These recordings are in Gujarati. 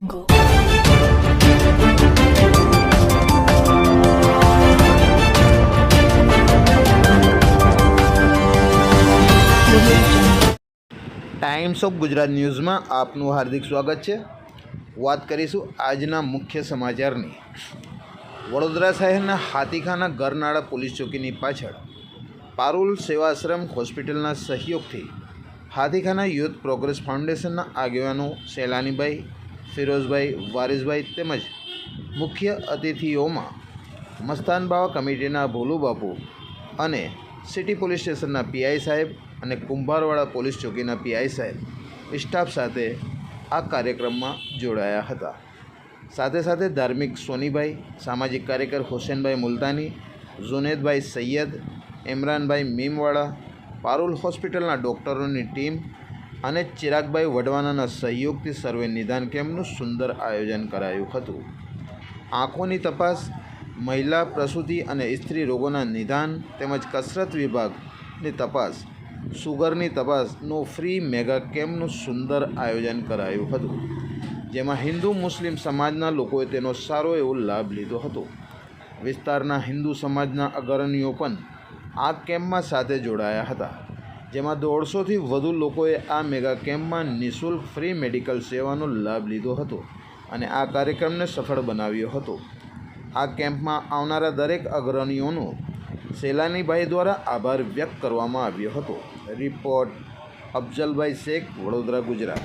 Go. ટાઈમ્સ ઓફ ગુજરાત ન્યૂઝમાં આપનું હાર્દિક સ્વાગત છે વાત કરીશું આજના મુખ્ય સમાચારની વડોદરા શહેરના હાથીખાના ગરનાળા પોલીસ ચોકીની પાછળ પારુલ સેવાશ્રમ હોસ્પિટલના સહયોગથી હાથીખાના યુથ પ્રોગ્રેસ ફાઉન્ડેશનના આગેવાનો સેલાનીભાઈ ફિરોઝભાઈ વારિસભાઈ તેમજ મુખ્ય અતિથિઓમાં મસ્તાન બાવા કમિટીના ભોલુ બાપુ અને સિટી પોલીસ સ્ટેશનના પીઆઈ સાહેબ અને કુંભારવાડા પોલીસ ચોકીના પીઆઈ સાહેબ સ્ટાફ સાથે આ કાર્યક્રમમાં જોડાયા હતા. સાથે સાથે ધાર્મિક સોનીભાઈ, સામાજિક કાર્યકર હુસેનભાઈ મુલતાની જુનેદભાઈ સૈયદ, ઇમરાનભાઈ મીમવાળા, પારુલ હોસ્પિટલના ડૉક્ટરોની ટીમ અને ચિરાગભાઈ વડવાનાના સહયોગથી સર્વે નિદાન કેમ્પનું સુંદર આયોજન કરાયું હતું. આંખોની તપાસ, મહિલા પ્રસૂતિ અને સ્ત્રી રોગોના નિદાન તેમજ કસરત વિભાગની તપાસ, સુગરની તપાસનું ફ્રી મેગા કેમ્પનું સુંદર આયોજન કરાયું હતું, જેમાં હિન્દુ મુસ્લિમ સમાજના લોકોએ તેનો સારો એવો લાભ લીધો હતો. વિસ્તારના હિન્દુ સમાજના અગ્રણીઓ પણ આ કેમ્પમાં સાથે જોડાયા હતા. જેમાં દોઢસોથી વધુ લોકોએ આ મેગા કેમ્પમાં નિઃશુલ્ક ફ્રી મેડિકલ સેવાનો લાભ લીધો હતો અને આ કાર્યક્રમને સફળ બનાવ્યો હતો. આ કેમ્પમાં આવનારા દરેક અગ્રણીઓનો સેલાનીભાઈ દ્વારા આભાર વ્યક્ત કરવામાં આવ્યો હતો. રિપોર્ટ અફજલભાઈ શેખ, વડોદરા, ગુજરાત.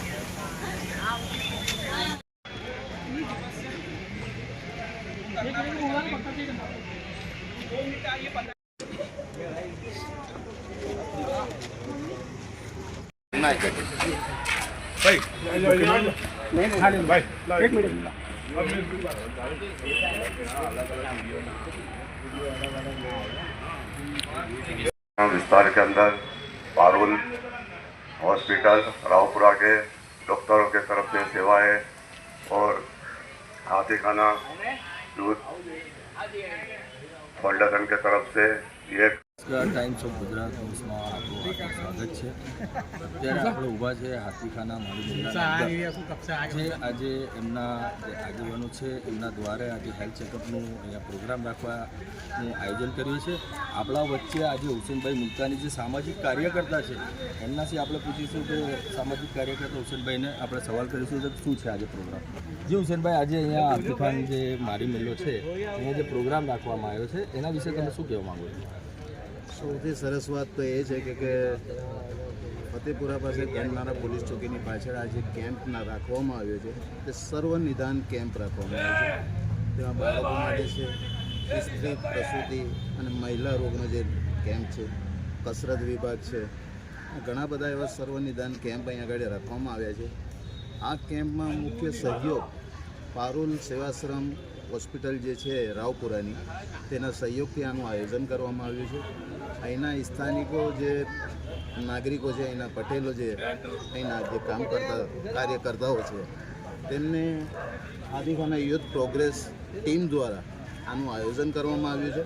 विस्तार के अंदर पारुल हॉस्पिटल रावपुरा के डॉक्टरों के तरफ से सेवाएं और हाथी खाना दूध फाउंडेशन के तरफ से ये નમસ્કાર ટાઈમ્સ ઓફ ગુજરાત ન્યૂઝમાં આપણું સ્વાગત છે. ત્યારે આપણે ઊભા છે હાથીખાના મારી જે આજે એમના જે આગેવાનો છે એમના દ્વારા આજે હેલ્થ ચેકઅપનું અહીંયા પ્રોગ્રામ રાખવાનું આયોજન કર્યું છે. આપણા વચ્ચે આજે હુસેનભાઈ મુલતાની જે સામાજિક કાર્યકર્તા છે એમનાથી આપણે પૂછીશું કે સામાજિક કાર્યકર્તા હુસેનભાઈને આપણે સવાલ કરીશું કે શું છે આજે પ્રોગ્રામ? જે હુસેનભાઈ આજે અહીંયા હાથીખાન જે મારી મેલો છે અહીંયા જે પ્રોગ્રામ રાખવામાં આવ્યો છે એના વિશે તમે શું કહેવા માગો છો? સૌથી સરસ વાત તો એ છે કે ફતેપુરા પાસે ગણનારા પોલીસ ચોકીની પાછળ આ જે કેમ્પના રાખવામાં આવ્યો છે, તે સર્વ નિદાન કેમ્પ રાખવામાં આવ્યો છે. તેમાં બાળકો માટે છે સ્ત્રી પ્રસૂતિ અને મહિલા રોગનો જે કેમ્પ છે, કસરત વિભાગ છે, ઘણા બધા એવા સર્વ નિદાન કેમ્પ અહીં આગળ રાખવામાં આવ્યા છે. આ કેમ્પમાં મુખ્ય સહયોગ પારુલ સેવાશ્રમ હોસ્પિટલ જે છે રાવપુરાની, તેના સહયોગથી આનું આયોજન કરવામાં આવ્યું છે. અહીંના સ્થાનિકો જે નાગરિકો છે, અહીંના પટેલો જે અહીંના જે કામ કરતા, કાર્યકર્તાઓ છે, તેમને આદિવાના યુથ પ્રોગ્રેસ ટીમ દ્વારા આનું આયોજન કરવામાં આવ્યું છે.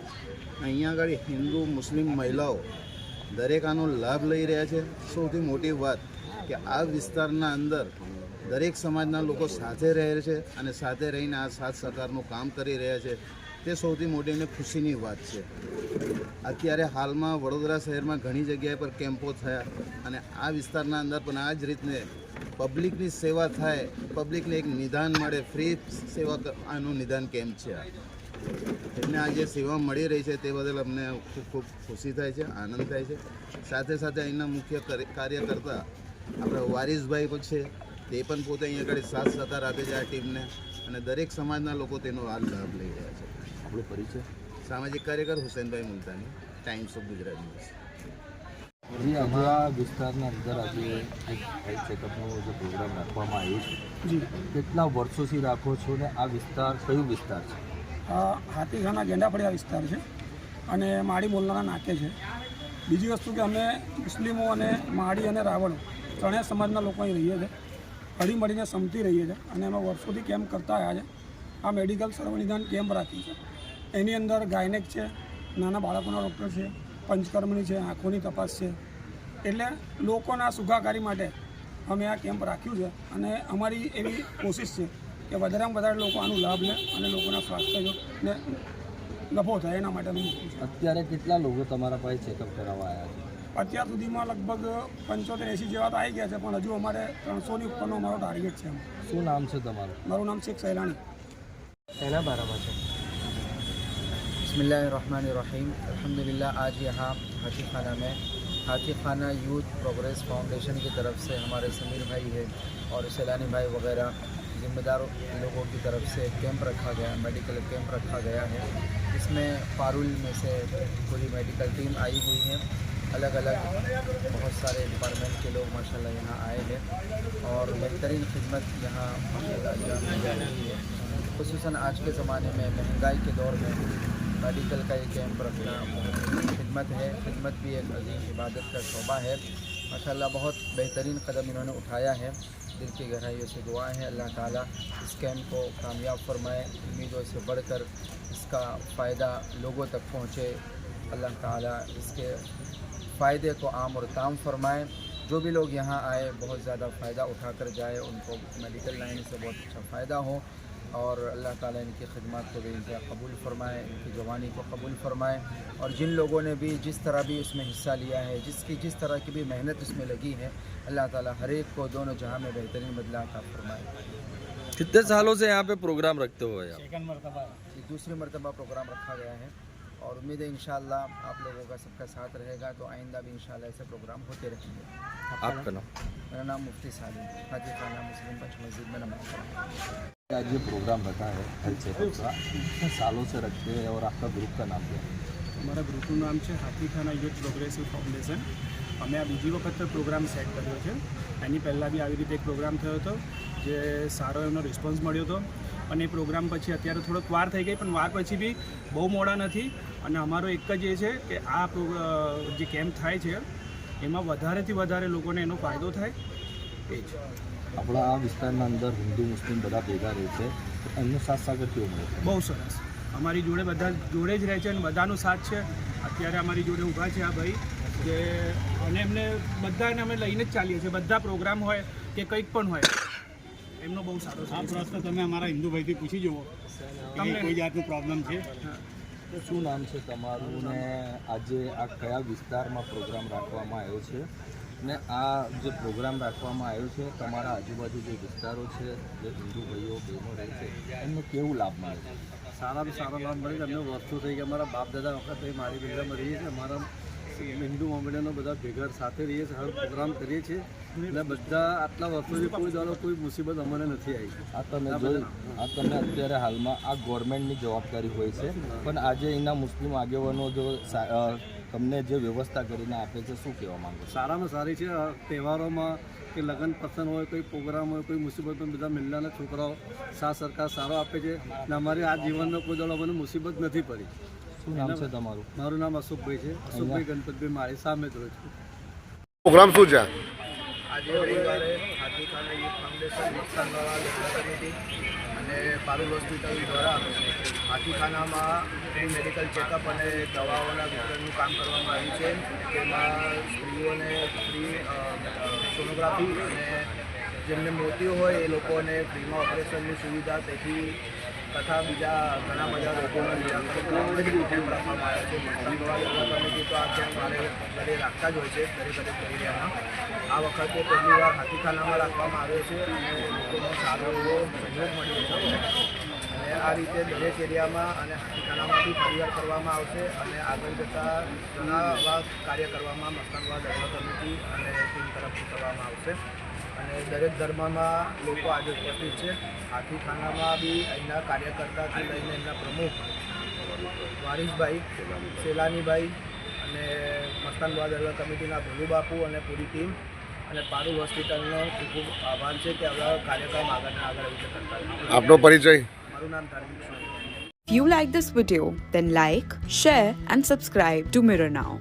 અહીંયા આગળ હિન્દુ, મુસ્લિમ મહિલાઓ દરેક આનો લાભ લઈ રહ્યા છે. સૌથી મોટી વાત કે આ વિસ્તારના અંદર દરેક સમાજના લોકો સાથે રહે છે અને સાથે રહીને આ સાથ સરકારનું કામ કરી રહ્યા છે. તે સૌથી મોટી અને ખુશીની વાત છે. અત્યારે હાલમાં વડોદરા શહેરમાં ઘણી જગ્યાએ પર કેમ્પો થયા અને આ વિસ્તારના અંદર પણ આ જ રીતને પબ્લિકની સેવા થાય, પબ્લિકને એક નિદાન મળે, ફ્રી સેવા આનું નિદાન કેમ્પ છે એમને આ જે સેવા મળી રહી છે તે બદલ અમને ખૂબ ખૂબ ખુશી થાય છે, આનંદ થાય છે. સાથે સાથે અહીંના મુખ્ય કાર્ય- કાર્યકર્તા આપણા વારિસભાઈ પણ છે તે પણ પોતે અહીંયા આગળ સાથ સહકાર આપે છે આ ટીમને અને દરેક સમાજના લોકો તેનો આ લાભ લઈ રહ્યા છે. આપણો પરિચય? સામાજિક કાર્યકર Husenbhai Multani Times of Gujarat news જી અમારા વિસ્તારના અંદર આજે એક હેલ્થ ચેકઅપનો જે પ્રોગ્રામ રાખવામાં આવ્યો છે. કેટલા વર્ષોથી રાખો છો ને આ વિસ્તાર કયો વિસ્તાર છે? આ હાથીખાના ગેંડાફળિયા વિસ્તાર છે અને માળી મોલ્લાના નાકે છે. બીજી વસ્તુ કે અમે મુસ્લિમો અને માળી અને રાવણ ત્રણેય સમાજના લોકો અહીં રહીએ છીએ. હળી મળીને સમતી રહીએ છીએ અને અમે વર્ષોથી કેમ્પ કરતા આવ્યા છે. આ મેડિકલ સર્વનિદાન કેમ્પ રાખી છે. એની અંદર ગાયનેક છે, નાના બાળકોના ડૉક્ટર છે, પંચકર્મની છે, આંખોની તપાસ છે. એટલે લોકોના સુખાકારી માટે અમે આ કેમ્પ રાખ્યું છે અને અમારી એવી કોશિશ છે કે વધારેમાં વધારે લોકો આનો લાભ લે અને લોકોના સ્વાસ્થ્યને નફો થાય એના માટે અમે અત્યારે કેટલા લોકો તમારા પાસે ચેકઅપ કરાવવા આવ્યા છે? અત્યાર સુધીમાં લગભગ પંચોતેર એંસી જેવા તો આવી ગયા છે પણ હજુ અમારે ત્રણસોની ઉપરનો અમારો ટાર્ગેટ છે શું નામ છે તમારું? મારું નામ શેખ સહેલાણી. એના બારામાં છે? بسم اللہ الرحمن الرحیم الحمدللہ آج یہاں ہاتھی خانہ میں ہاتھی خانہ یوتھ پروگریس فاؤنڈیشن کی طرف سے ہمارے سمیر بھائی ہے اور سیلانی بھائی وغیرہ ذمہ دار لوگوں کی طرف سے کیمپ رکھا گیا میڈیکل کیمپ رکھا گیا ہے اس میں پارول میں سے پوری میڈیکل ٹیم آئی ہوئی ہے الگ الگ بہت سارے ڈپارٹمنٹ کے لوگ ماشاءاللہ یہاں آئے ہیں اور بہترین خدمت یہاں جا رہی ہے۔ خصوصاً آج کے زمانے میں مہنگائی کے دور میں میڈیکل کا یہ کیمپ رکھنا خدمت ہے۔ خدمت بھی ایک عظیم عبادت کا شعبہ ہے۔ ماشاءاللہ بہت بہترین قدم انہوں نے اٹھایا ہے۔ دل کی گہرائیوں سے دعا ہے۔ اللہ تعالیٰ اس کیمپ کو کامیاب فرمائے۔ امیدوں سے بڑھ کر اس کا فائدہ لوگوں تک پہنچے۔ اللہ تعالیٰ اس کے فائدے کو عام اور تام فرمائیں۔ جو بھی لوگ یہاں آئے بہت زیادہ فائدہ اٹھا کر جائے ان کو میڈیکل لائن سے بہت اچھا فائدہ ہو۔ اور اللہ تعالیٰ ان کی خدمات کو بھی قبول فرمائے ان کی جوانی کو قبول فرمائے۔ اور جن لوگوں نے بھی جس طرح بھی اس میں حصہ لیا ہے جس کی جس طرح کی بھی محنت اس میں لگی ہے اللہ تعالیٰ ہر ایک کو دونوں جہاں میں بہترین بدلا کا فرمائے۔ کتنے سالوں سے یہاں پہ پروگرام رکھتے ہوئے دوسرے مرتبہ۔ جی، پروگرام رکھا گیا ہے۔ और उम्मीद है इंशाल्लाह आप लोगों का सबका साथ रहेगा तो आइंदा भी इंशाल्लाह ऐसे प्रोग्राम होते रहेंगे आपका नाम मेरा नाम मुफ्ती सालिम हाजी खाना मुस्लिम पंच मस्जिद में नमाज पढ़ा आज ये प्रोग्राम रखा है हेल्थ चेकअप का कितने सालों से रखते हैं और आपका ग्रुप का नाम क्या है અમારા ગ્રુપનું નામ છે હાથીખાના યુથ પ્રોગ્રેસિવ ફાઉન્ડેશન અમે આ બીજી વખત પ્રોગ્રામ સેટ કર્યો છે એની પહેલાં બી આવી રીતે એક પ્રોગ્રામ થયો હતો જે સારો એમનો રિસ્પોન્સ મળ્યો હતો અને એ પ્રોગ્રામ પછી અત્યારે થોડોક વાર થઈ ગઈ પણ વાર પછી બી બહુ મોડા નથી અને અમારો એક જ એ છે કે આ જે કેમ્પ થાય છે એમાં વધારેથી વધારે લોકોને એનો ફાયદો થાય એ જ. આપણા આ વિસ્તારના અંદર હિન્દુ મુસ્લિમ બધા ભેગા રહે છે તો એમનો સાથ સાગર કેવો મળે? છે બહુ સરસ. અમારી જોડે બધા જોડે જ રહે છે અને બધાનો સાથ છે. અત્યારે અમારી જોડે ઊભા છે આ ભાઈ જે અને એમને બધાને અમે લઈને જ ચાલીએ છીએ. બધા પ્રોગ્રામ હોય કે કંઈક પણ હોય એમનો બહુ સારો આ પ્રશ્ન તમે અમારા હિન્દુ ભાઈથી પૂછી જુઓ. તમને કોઈ જાતનું પ્રોબ્લેમ છે? શું નામ છે તમારું ને આજે આ કયા વિસ્તારમાં પ્રોગ્રામ રાખવામાં આવ્યો છે? ને આ જે પ્રોગ્રામ રાખવામાં આવ્યો છે, તમારા આજુબાજુ જે વિસ્તારો છે, જે હિન્દુ ભાઈઓ, બહેનો રહે છે, એમને કેવું લાભ મળે છે? સારામાં સારો લાભ મળે છે. અમને વર્ષો થઈ ગયા અમારા બાપ દાદા વખત મારી બિલ્ડામાં રહીએ છીએ અમારા હિન્દુ મોમેડનો બધા ભેગા સાથે રહીએ છીએ હર પ્રોગ્રામ કરીએ છીએ. અને બધા આટલા વર્ષોથી કોઈ દ્વારા કોઈ મુસીબત અમને નથી આવી. આ તમે જોયું? આ તમે અત્યારે હાલમાં આ ગવર્મેન્ટની જવાબદારી હોય છે. પણ આજે એના મુસ્લિમ આગેવાનો જો તમને જે વ્યવસ્થા કરીને આપે છે શું કહેવા માંગો છો? સારામાં સારી છે. તહેવારોમાં કે લગ્ન પ્રસંગ હોય કોઈ પ્રોગ્રામ હોય કોઈ મુસીબતમાં બધા મહિલાના છોકરાઓ સાથ સરકાર સારો આપે છે. અને અમારી આ જીવનનો કોઈ દાડો મને મુસીબત નથી પડી. શું નામ છે તમારું? મારું નામ અશોકભાઈ છે. અશોકભાઈ ગણપતભાઈ મારી સામે જ રહે છે. પ્રોગ્રામ શું છે? આજે રવિવારે હાથી યુથ ફાઉન્ડેશન નુકસાનવાળા લગ્ન સમિતિ અને પારુલ હોસ્પિટલ દ્વારા હાથીખાનામાં ફ્રી મેડિકલ ચેકઅપ અને દવાઓના વિતરણનું કામ કરવામાં આવ્યું છે. તેમાં સ્ત્રીઓને ફ્રી સોનોગ્રાફી અને જેમને મોતીઓ હોય એ લોકોને ફ્રીમાં ઓપરેશનની સુવિધા તેથી તથા બીજા ઘણા બધા લોકોના નિરાકરણ કેમ્પ રાખવામાં આવ્યો છે. તો આ કેમ્પ મારે ઘરે રાખતા જ હોય છે દરેક એરિયામાં આ વખતે પહેલી વાર હાથીખાનામાં રાખવામાં આવ્યો છે અને લોકોનો સારો એવો સહયોગ મળ્યો છે. અને આ રીતે દરેક એરિયામાં અને હાથીખાનામાંથી પરિવાર કરવામાં આવશે અને આગળ જતાં ઘણા કાર્ય કરવામાં મસ્તંગવા દરવા કમિટી અને ટીમ તરફથી કરવામાં આવશે. અને દરેક ધર્મમાં લોકો આજે ઉપસ્થિત છે. હાથીખાનામાં બી અહીંના કાર્યકર્તાથી લઈને એમના પ્રમુખ વારીશભાઈ સેલાનીભાઈ અને મસ્તાન દરગાહ કમિટીના ભોલુ બાપુ અને પૂરી ટીમ અને પારુલ હોસ્પિટલનો ખૂબ ખૂબ આભાર છે કે આવા કાર્યક્રમ આગળ આગળ આવી કરતા આપનો પરિચય? મારું નામ સોની. If you like this video, then like, share, and subscribe to Mirror Now.